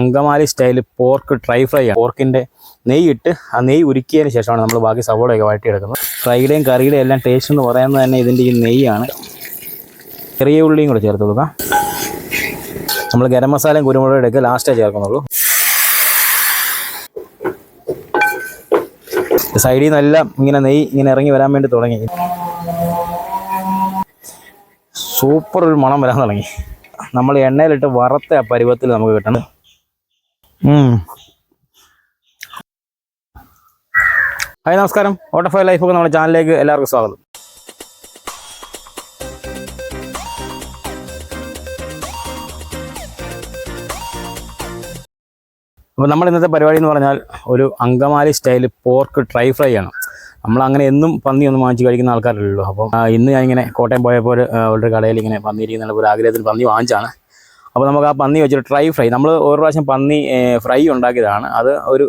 Angamaly style pork dry fry ആണ്. പോർക്കിന്റെ നെയ്യ് ഇട്ട് ആ നെയ്യ് ഉരുക്കിയതിന് ശേഷമാണ് നമ്മൾ ബാക്കി സവോളയൊക്കെ വഴറ്റിയെടുക്കുന്നത്. ഫ്രൈയുടെയും കറിയുടെയും എല്ലാം ടേസ്റ്റ് എന്ന് പറയുന്നത് തന്നെ ഇതിന്റെ ഈ നെയ്യാണ്. ചെറിയ ഉള്ളിയും കൂടെ ചേർത്ത് കൊടുക്കാം. നമ്മൾ ഗരം മസാലയും കുരുമുളകും എടുക്കുക ലാസ്റ്റേ ചേർക്കുന്നുള്ളൂ. സൈഡിൽ നിന്നെല്ലാം ഇങ്ങനെ നെയ്യ് ഇങ്ങനെ ഇറങ്ങി വരാൻ വേണ്ടി തുടങ്ങി. സൂപ്പർ ഒരു മണം വരാൻ തുടങ്ങി. നമ്മൾ എണ്ണയിലിട്ട് വറുത്ത ആ പരുവത്തിൽ നമുക്ക് കിട്ടണം. ഹായ് നമസ്കാരം. ഓട്ടോഫൈ ലൈഫൊക്കെ നമ്മുടെ ചാനലിലേക്ക് എല്ലാവർക്കും സ്വാഗതം. അപ്പോൾ നമ്മൾ ഇന്നത്തെ പരിപാടി എന്ന് പറഞ്ഞാൽ ഒരു Angamaly style pork dry fry ആണ്. നമ്മൾ അങ്ങനെ എന്നും പന്നി ഒന്നും വാങ്ങിച്ച് കഴിക്കുന്ന ആൾക്കാരല്ലല്ലോ അപ്പോൾ ഇന്ന് ഞാനിങ്ങനെ കോട്ടയം പോയപ്പോൾ ഒരു കടയിൽ ഇങ്ങനെ പന്നിയിരിക്കുന്ന ഒരു ആഗ്രഹത്തിൽ പന്നി വാങ്ങിച്ചാണ് അപ്പോൾ നമുക്ക് ആ പന്നി വെച്ചിട്ട് ട്രൈ ഫ്രൈ. നമ്മൾ ഒരു പ്രാവശ്യം പന്നി ഫ്രൈ ഉണ്ടാക്കിയതാണ്. അത് ഒരു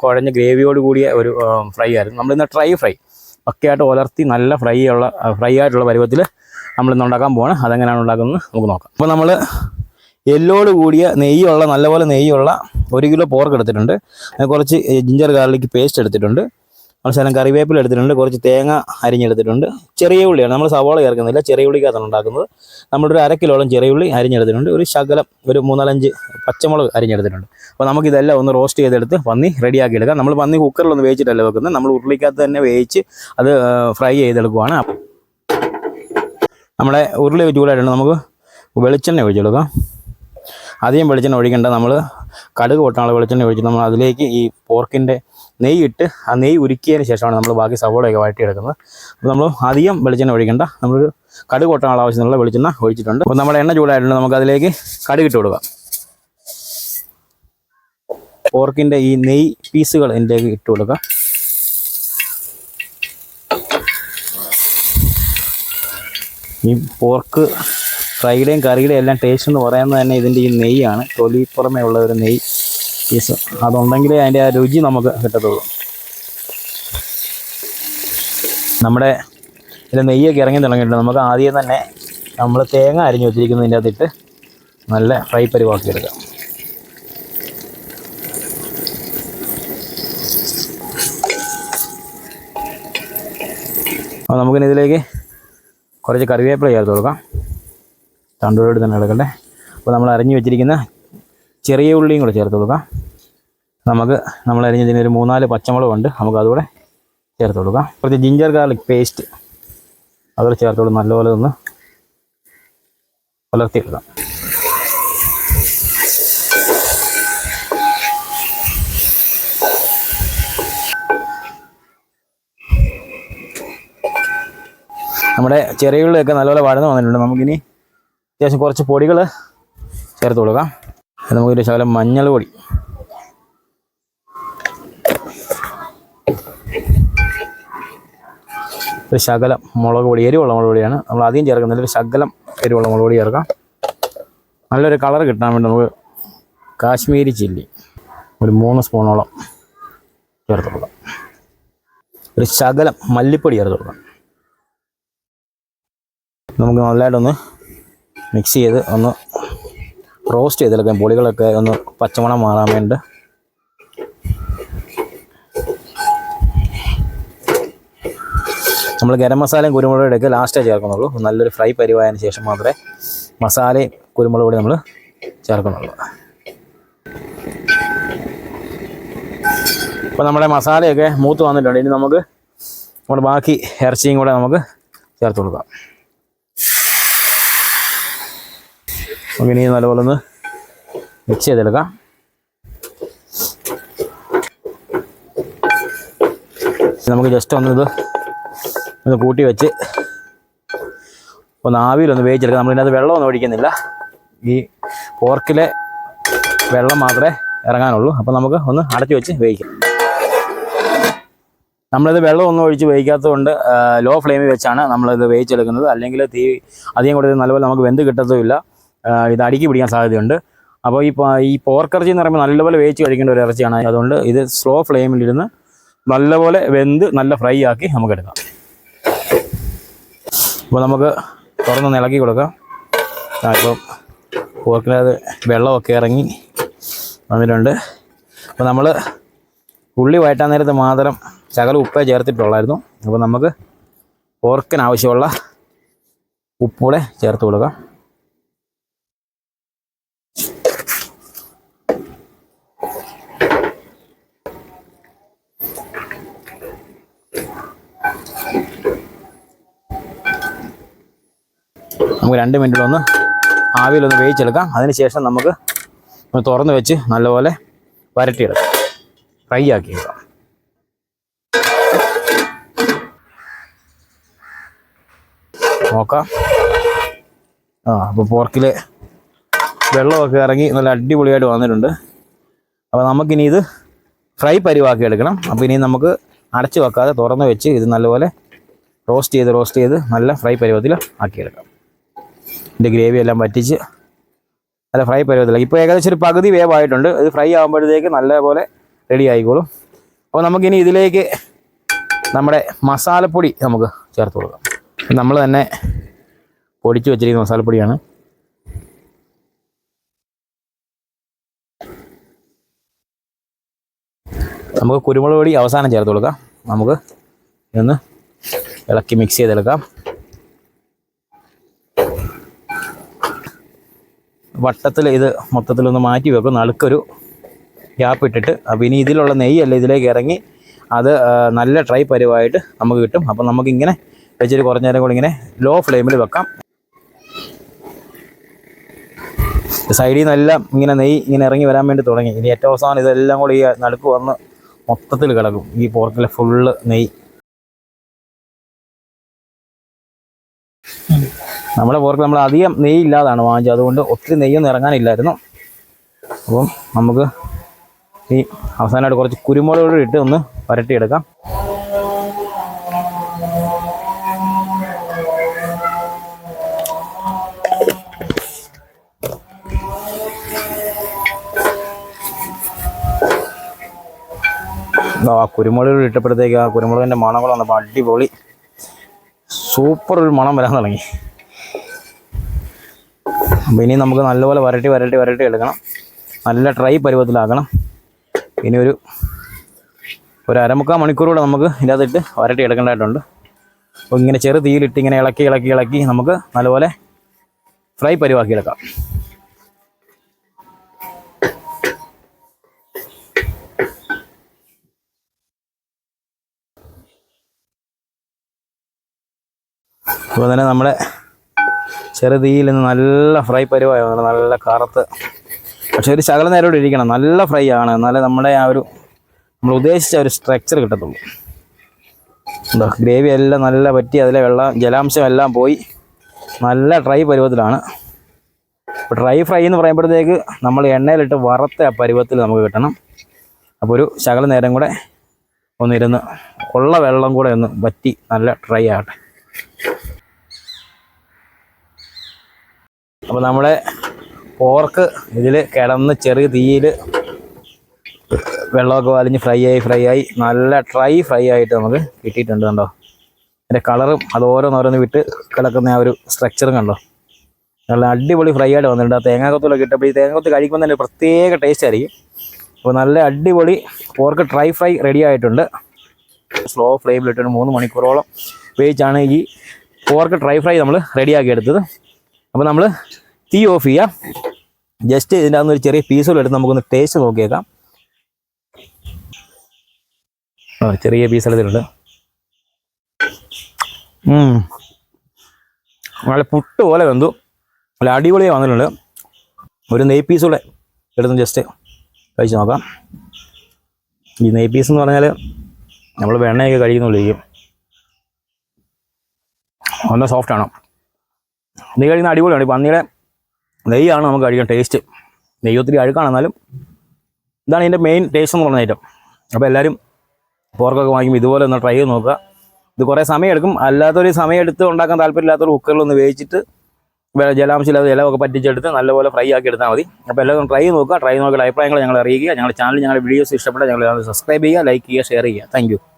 കുഴഞ്ഞ ഗ്രേവിയോട് കൂടിയ ഒരു ഫ്രൈ ആയിരുന്നു. നമ്മളിന്ന് ട്രൈ ഫ്രൈ. പക്കയായിട്ട് ഉലർത്തി നല്ല ഫ്രൈ ഉള്ള ഫ്രൈ ആയിട്ടുള്ള പരുവത്തിൽ നമ്മളിന്ന് ഉണ്ടാക്കാൻ പോവാണ്. അതെങ്ങനെയാണ് ഉണ്ടാക്കുന്നത് നമുക്ക് നോക്കാം. അപ്പോൾ നമ്മൾ എല്ലോട് കൂടിയ നെയ്യുള്ള നല്ലപോലെ നെയ്യുള്ള ഒരു കിലോ പോർക്ക് എടുത്തിട്ടുണ്ട്. കുറച്ച് ജിഞ്ചർ ഗാർലിക് പേസ്റ്റ് എടുത്തിട്ടുണ്ട്. ശകലം കറിവേപ്പില എടുത്തിട്ടുണ്ട്. കുറച്ച് തേങ്ങ അരിഞ്ഞെടുത്തിട്ടുണ്ട്. ചെറിയ ഉള്ളിയാണ്. നമ്മൾ സവാള ചേർക്കുന്നില്ല. ചെറിയ ഉള്ളിക്കകത്താണ് ഉണ്ടാക്കുന്നത്. നമ്മളൊരു അര കിലോളം ചെറിയ ഉള്ളി അരിഞ്ഞെടുത്തിട്ടുണ്ട്. ഒരു ശകലം ഒരു മൂന്നാലഞ്ച് പച്ചമുളക് അരിഞ്ഞെടുത്തിട്ടുണ്ട്. അപ്പോൾ നമുക്കിതെല്ലാം ഒന്ന് റോസ്റ്റ് ചെയ്തെടുത്ത് പന്നി റെഡിയാക്കി എടുക്കാം. നമ്മൾ പന്നി കുക്കറിലൊന്ന് വേവിച്ചിട്ടല്ല വെക്കുന്നത്? നമ്മൾ ഉരുളിക്കകത്ത് തന്നെ വേവിച്ച് അത് ഫ്രൈ ചെയ്തെടുക്കുവാണ്. നമ്മുടെ ഉരുളി ചൂടായിട്ടുണ്ട്. നമുക്ക് വെളിച്ചെണ്ണ ഒഴിച്ചെടുക്കാം അധികം വെളിച്ചെണ്ണ ഒഴിക്കേണ്ട. നമ്മൾ കടുക് പൊട്ടാനുള്ള വെളിച്ചെണ്ണ ഒഴിച്ച് നമ്മൾ അതിലേക്ക് ഈ പോർക്കിന്റെ നെയ്യ് ഇട്ട് ആ നെയ്യ് ഉരുക്കിയതിന് ശേഷമാണ് നമ്മൾ ബാക്കി സവോളയൊക്കെ വഴറ്റിയെടുക്കുന്നത്. അപ്പോൾ നമ്മൾ അധികം വെളിച്ചെണ്ണ ഒഴിക്കേണ്ട. നമ്മളൊരു കടുക് കൊട്ടാനുള്ള ആവശ്യത്തിനുള്ള വെളിച്ചെണ്ണ ഒഴിച്ചിട്ടുണ്ട്. അപ്പോൾ നമ്മുടെ എണ്ണ ചൂടായിട്ടുണ്ട്. നമുക്ക് അതിലേക്ക് കടി ഇട്ട് കൊടുക്കാം. പോർക്കിന്റെ ഈ നെയ് പീസുകൾ ഇതിലേക്ക് ഇട്ട് കൊടുക്കാം. ഈ പോർക്ക് ഫ്രൈയുടെയും കറിയുടെയും എല്ലാം ടേസ്റ്റ് എന്ന് പറയുന്നത് തന്നെ ഇതിന്റെ ഈ നെയ്യാണ്. തൊലി പുറമേ ഉള്ള ഒരു നെയ്യ്. പീസ് അതുണ്ടെങ്കിലേ അതിന്റെ ആ രുചി നമുക്ക് കിട്ടത്തുള്ളൂ. നമ്മുടെ ഇതിൽ നെയ്യൊക്കെ ഇറങ്ങി തുടങ്ങിയിട്ടുണ്ട്. നമുക്ക് ആദ്യം തന്നെ നമ്മൾ തേങ്ങ അരിഞ്ഞു വെച്ചിരിക്കുന്നതിന്റെ അകത്തിട്ട് നല്ല ഫ്രൈ പരിവാക്കി എടുക്കാം. അപ്പോൾ നമുക്കിനി ഇതിലേക്ക് കുറച്ച് കറിവേപ്പില ചേർത്ത് കൊടുക്കാം. തണ്ടോട് തന്നെ എടുക്കട്ടെ അപ്പോൾ നമ്മൾ അരിഞ്ഞു വെച്ചിരിക്കുന്ന ചെറിയ ഉള്ളിയും കൂടെ ചേർത്ത് കൊടുക്കാം. നമുക്ക് നമ്മൾ അരിഞ്ഞതിന് ഒരു മൂന്നാൽ പച്ചമുളകുണ്ട് നമുക്ക് അതുകൂടെ ചേർത്ത് കൊടുക്കാം. കുറച്ച് ജിഞ്ചർ ഗാർലിക് പേസ്റ്റ് അതുകൂടെ ചേർത്ത് കൊടുക്കും നല്ലപോലെ ഒന്ന് പുലർത്തിയെടുക്കാം. നമ്മുടെ ചെറിയ ഉള്ളിയൊക്കെ നല്ലപോലെ വഴന്ന് വന്നിട്ടുണ്ട്. നമുക്കിനി അത്യാവശ്യം കുറച്ച് പൊടികൾ ചേർത്ത് കൊടുക്കാം. നമുക്കൊരു ശകലം മഞ്ഞൾ പൊടി. ഒരു ശകലം മുളക് പൊടി എരിവുള്ള മുളക് പൊടിയാണ്. നമ്മൾ ആദ്യം ചേർക്കുന്നത് ഒരു ശകലം എരിവുള്ള മുളക് പൊടി ചേർക്കാം. നല്ലൊരു കളർ കിട്ടാൻ വേണ്ടി നമുക്ക് കാശ്മീരി ചില്ലി ഒരു മൂന്ന് സ്പൂണോളം ചേർത്ത് കൊടുക്കാം. ഒരു ശകലം മല്ലിപ്പൊടി ചേർത്ത് കൊടുക്കാം. നമുക്ക് നല്ലതായിട്ടൊന്ന് മിക്സ് ചെയ്ത് ഒന്ന് റോസ്റ്റ് ചെയ്തെടുക്കാം പൊടികളൊക്കെ ഒന്ന് പച്ചമണം മാറാൻ വേണ്ടി. നമ്മൾ ഗരം മസാലയും കുരുമുളകും എടുക്കുക ലാസ്റ്റേ ചേർക്കുന്നുള്ളൂ. നല്ലൊരു ഫ്രൈ പരിവായതിന് ശേഷം മാത്രമേ മസാലയും കുരുമുളക് കൂടി നമ്മൾ ചേർക്കുന്നുള്ളൂ. അപ്പോൾ നമ്മുടെ മസാലയൊക്കെ മൂത്ത് വന്നിട്ടുണ്ട്. ഇനി നമുക്ക് നമ്മുടെ ബാക്കി ഇറച്ചിയും കൂടെ നമുക്ക് ചേർത്ത് കൊടുക്കാം. നമുക്ക് ഇനി നല്ലപോലെ ഒന്ന് മിക്സ് ചെയ്തെടുക്കാം നമുക്ക് ജസ്റ്റ് ഒന്ന് ഇത് ഒന്ന് കൂട്ടി വെച്ച് ഒന്ന് ആവിയിലൊന്ന് വേവിച്ചെടുക്കാം. നമ്മളിതിനകത്ത് വെള്ളമൊന്നും ഒഴിക്കുന്നില്ല. ഈ പോർക്കിലെ വെള്ളം മാത്രമേ ഇറങ്ങാനുള്ളൂ. അപ്പോൾ നമുക്ക് ഒന്ന് അടച്ചു വെച്ച് വേവിക്കാം. നമ്മളിത് വെള്ളമൊന്നും ഒഴിച്ച് വേവിക്കാത്തത് കൊണ്ട് ലോ ഫ്ലെയിമിൽ വെച്ചാണ് നമ്മളിത് വേവിച്ചെടുക്കുന്നത്. അല്ലെങ്കിൽ തീ അധികം കൂടി നല്ലപോലെ നമുക്ക് വെന്ത് കിട്ടത്തുമില്ല. ഇത് അടുക്കി പിടിക്കാൻ സാധ്യതയുണ്ട്. അപ്പോൾ ഈ ഈ പോർക്കിറച്ചി എന്ന് പറയുമ്പോൾ നല്ലപോലെ വേവിച്ച് കഴിക്കേണ്ട ഒരു ഇറച്ചിയാണ്. അതുകൊണ്ട് ഇത് സ്ലോ ഫ്ലെയിമിലിരുന്ന് നല്ലപോലെ വെന്ത് നല്ല ഫ്രൈ ആക്കി നമുക്ക് എടുക്കാം അപ്പോൾ നമുക്ക് തുറന്ന് ഇളക്കി കൊടുക്കാം. അപ്പോൾ ഇപ്പോൾ പോർക്കിനകത്ത് വെള്ളമൊക്കെ ഇറങ്ങി വന്നിട്ടുണ്ട്. അപ്പോൾ നമ്മൾ ഉള്ളി വഴറ്റാൻ നേരത്ത് മാത്രം ശകലം ഉപ്പേ ചേർത്തിട്ടുള്ളായിരുന്നു. അപ്പോൾ നമുക്ക് പോർക്കിന് ആവശ്യമുള്ള ഉപ്പൂടെ ചേർത്ത് കൊടുക്കാം. നമുക്ക് രണ്ട് മിനിറ്റിലൊന്ന് ആവിയിലൊന്ന് വേവിച്ചെടുക്കാം. അതിനുശേഷം നമുക്ക് തുറന്ന് വെച്ച് നല്ലപോലെ വരട്ടിയെടുക്കാം. ഫ്രൈ ആക്കി എടുക്കാം. നോക്കാം. ആ അപ്പോൾ പോർക്കിൽ വെള്ളമൊക്കെ ഇറങ്ങി നല്ല അടിപൊളിയായിട്ട് വന്നിട്ടുണ്ട്. അപ്പോൾ നമുക്കിനി ഇത് ഫ്രൈ പരിവാക്കി എടുക്കണം. അപ്പോൾ ഇനി നമുക്ക് അടച്ചു വെക്കാതെ തുറന്ന് വെച്ച് ഇത് നല്ലപോലെ റോസ്റ്റ് ചെയ്ത് റോസ്റ്റ് ചെയ്ത് നല്ല ഫ്രൈ പരുവത്തിൽ ആക്കിയെടുക്കാം. ഇതിന്റെ ഗ്രേവി എല്ലാം വറ്റിച്ച് നല്ല ഫ്രൈ പരുവത്തില്ല ഇപ്പോൾ ഏകദേശം ഒരു പകുതി വേവായിട്ടുണ്ട് ഇത് ഫ്രൈ ആകുമ്പോഴത്തേക്ക് നല്ലപോലെ റെഡി ആയിക്കോളും. അപ്പോൾ നമുക്കിനി ഇതിലേക്ക് നമ്മുടെ മസാലപ്പൊടി നമുക്ക് ചേർത്ത് കൊടുക്കാം. നമ്മൾ തന്നെ പൊടിച്ച് വെച്ചിരിക്കുന്ന മസാലപ്പൊടിയാണ്. നമുക്ക് കുരുമുളക് പൊടി അവസാനം ചേർത്ത് കൊടുക്കാം. നമുക്ക് ഇതൊന്ന് ഇളക്കി മിക്സ് ചെയ്തെടുക്കാം. വട്ടത്തിൽ ഇത് മൊത്തത്തിലൊന്ന് മാറ്റി വെക്കും. നടുക്കൊരു ഗ്യാപ്പ് ഇട്ടിട്ട്. അപ്പോൾ ഇനി ഇതിലുള്ള നെയ്യല്ല ഇതിലേക്ക് ഇറങ്ങി അത് നല്ല ട്രൈ പരുവായിട്ട് നമുക്ക് കിട്ടും. അപ്പം നമുക്കിങ്ങനെ വെച്ചിട്ട് കുറച്ച് നേരം കൂടി ഇങ്ങനെ ലോ ഫ്ലെയിമിൽ വെക്കാം. സൈഡിൽ നിന്നെല്ലാം ഇങ്ങനെ നെയ്യ് ഇങ്ങനെ ഇറങ്ങി വരാൻ വേണ്ടി തുടങ്ങി. ഇനി ഏറ്റവും അവസാനം ഇതെല്ലാം കൂടി ഈ നടുക്ക് വന്ന് മൊത്തത്തിൽ കിടക്കും. ഈ പോർക്കിലെ ഫുള്ള് നെയ്യ്. നമ്മുടെ പോർക്ക് നമ്മൾ അധികം നെയ്യ് ഇല്ലാതാണ് വാങ്ങിച്ചത്. അതുകൊണ്ട് ഒത്തിരി നെയ്യൊന്നും ഇറങ്ങാനില്ലായിരുന്നു. അപ്പം നമുക്ക് ഈ അവസാനമായിട്ട് കുറച്ച് കുരുമുളക് ഇട്ട് ഒന്ന് വരട്ടിയെടുക്കാം. ആ കുരുമുളക് ഇട്ടപ്പോഴത്തേക്ക് ആ കുരുമുളകിന്റെ മണങ്ങൾ വന്നപ്പോൾ അടിപൊളി. സൂപ്പർ ഒരു മണം വരാൻ തുടങ്ങി. അപ്പോൾ ഇനി നമുക്ക് നല്ലപോലെ വരട്ടി വരട്ടി വരട്ടി എടുക്കണം. നല്ല ഡ്രൈ പരുവത്തിലാക്കണം. ഇനി ഒരു ഒരു അരമുക്കാൽ മണിക്കൂറൂടെ നമുക്ക് ഇതിനകത്തിട്ട് വരട്ടി എടുക്കേണ്ടതായിട്ടുണ്ട്. അപ്പോൾ ഇങ്ങനെ ചെറു തീയിലിട്ട് ഇങ്ങനെ ഇളക്കി ഇളക്കി ഇളക്കി നമുക്ക് നല്ലപോലെ ഫ്രൈ പരുവാക്കി എടുക്കാം അപ്പോൾ തന്നെ നമ്മുടെ ചെറു തീയിൽ നിന്ന് നല്ല ഫ്രൈ പരുവായി വന്നു നല്ല കറുത്ത് പക്ഷെ ഒരു ശകല നേരോട് ഇരിക്കണം. നല്ല ഫ്രൈ ആണ്. എന്നാലേ നമ്മുടെ ആ ഒരു നമ്മൾ ഉദ്ദേശിച്ച ഒരു സ്ട്രക്ചർ കിട്ടത്തുള്ളൂ. എന്താ ഗ്രേവി എല്ലാം നല്ല പറ്റി അതിലെ വെള്ളം ജലാംശം എല്ലാം പോയി. നല്ല ഡ്രൈ പരുവത്തിലാണ്. അപ്പോൾ ഡ്രൈ ഫ്രൈ എന്ന് പറയുമ്പോഴത്തേക്ക് നമ്മൾ എണ്ണയിലിട്ട് വറുത്ത ആ പരുവത്തിൽ നമുക്ക് കിട്ടണം. അപ്പോൾ ഒരു ശകല നേരം കൂടെ ഒന്നിരുന്ന് ഉള്ള വെള്ളം കൂടെ ഒന്ന് വറ്റി നല്ല ഡ്രൈ ആകട്ടെ. അപ്പോൾ നമ്മുടെ പോർക്ക് ഇതിൽ കിടന്ന് ചെറിയ തീയിൽ വെള്ളമൊക്കെ വലിഞ്ഞ് ഫ്രൈ ആയി ഫ്രൈ ആയി. നല്ല ഡ്രൈ ഫ്രൈ ആയിട്ട് നമുക്ക് കിട്ടിയിട്ടുണ്ട് കണ്ടോ? അതിന്റെ കളറും അത് ഓരോന്നോരോന്ന് വിട്ട് കിടക്കുന്ന ആ ഒരു സ്ട്രക്ചറും കണ്ടോ? നല്ല അടിപൊളി ഫ്രൈ ആയിട്ട് വന്നിട്ടുണ്ട്. ആ തേങ്ങാക്കൊത്തൊക്കെ ഇട്ടപ്പോൾ ഈ തേങ്ങാക്കൊത്ത് കഴിക്കുമ്പോൾ തന്നെ പ്രത്യേക ടേസ്റ്റ് ആയിരിക്കും. അപ്പോൾ നല്ല അടിപൊളി പോർക്ക് ഡ്രൈ ഫ്രൈ റെഡി ആയിട്ടുണ്ട്. സ്ലോ ഫ്ലെയിമിലിട്ട് ഒരു മൂന്ന് മണിക്കൂറോളം വേവിച്ചാണ് ഈ പോർക്ക് ഡ്രൈ ഫ്രൈ നമ്മൾ റെഡിയാക്കി എടുത്തത്. അപ്പോൾ നമ്മൾ തീ ഓഫ് ചെയ്യാം. ജസ്റ്റ് ഇതിന്റെ അകത്ത് ഒരു ചെറിയ പീസുകൾ എടുത്ത് നമുക്കൊന്ന് ടേസ്റ്റ് നോക്കിയേക്കാം. ആ ചെറിയ പീസ് എടുത്തിട്ടുണ്ട്. നല്ല പുട്ട് പോലെ വെന്തു. നല്ല അടിപൊളിയായി വന്നിട്ടുണ്ട്. ഒരു നെയ് പീസ് കൂടെ എടുത്ത് ജസ്റ്റ് കഴിച്ച് നോക്കാം. ഈ നെയ് പീസ് എന്ന് പറഞ്ഞാൽ നമ്മൾ വെണ്ണയൊക്കെ കഴിക്കുന്നുള്ളിരിക്കും സോഫ്റ്റ് സോഫ്റ്റാണ് നെയ്യ് കഴിക്കുന്ന അടിപൊളിയാണ്. ഈ പന്നിയുടെ നെയ്യാണ് നമുക്ക് കഴിക്കാൻ ടേസ്റ്റ് നെയ്യ് ഒത്തിരി അഴുക്കാണ് എന്നാലും ഇതാണ് ഇതിന്റെ മെയിൻ ടേസ്റ്റ് എന്ന് പറഞ്ഞ ഐറ്റം അപ്പോൾ എല്ലാവരും പോർക്കൊക്കെ വാങ്ങിക്കുമ്പോൾ ഇതുപോലെ ഒന്ന് ട്രൈ ചെയ്ത് നോക്കുക. ഇത് കുറേ സമയമെടുക്കും അല്ലാത്തൊരു സമയം എടുത്ത് ഉണ്ടാക്കാൻ താല്പര്യമില്ലാത്തൊരു കുക്കറിലൊന്ന് വേവിച്ചിട്ട് ജലാംശമില്ലാതെ ജലമൊക്കെ പറ്റിച്ചെടുത്ത് നല്ലപോലെ ഫ്രൈ ആക്കി എടുത്താൽ മതി. അപ്പോൾ എല്ലാവരും ട്രൈ നോക്കുക. ട്രൈ നോക്കിയ അഭിപ്രായങ്ങൾ ഞങ്ങൾ അറിയിക്കുക. ഞങ്ങളുടെ ചാനൽ ഞങ്ങളുടെ വീഡിയോസ് ഇഷ്ടപ്പെട്ടാൽ ഞങ്ങൾ സബ്സ്ക്രൈബ് ചെയ്യുക ലൈക്ക് ചെയ്യുക ഷെയർ ചെയ്യുക. താങ്ക്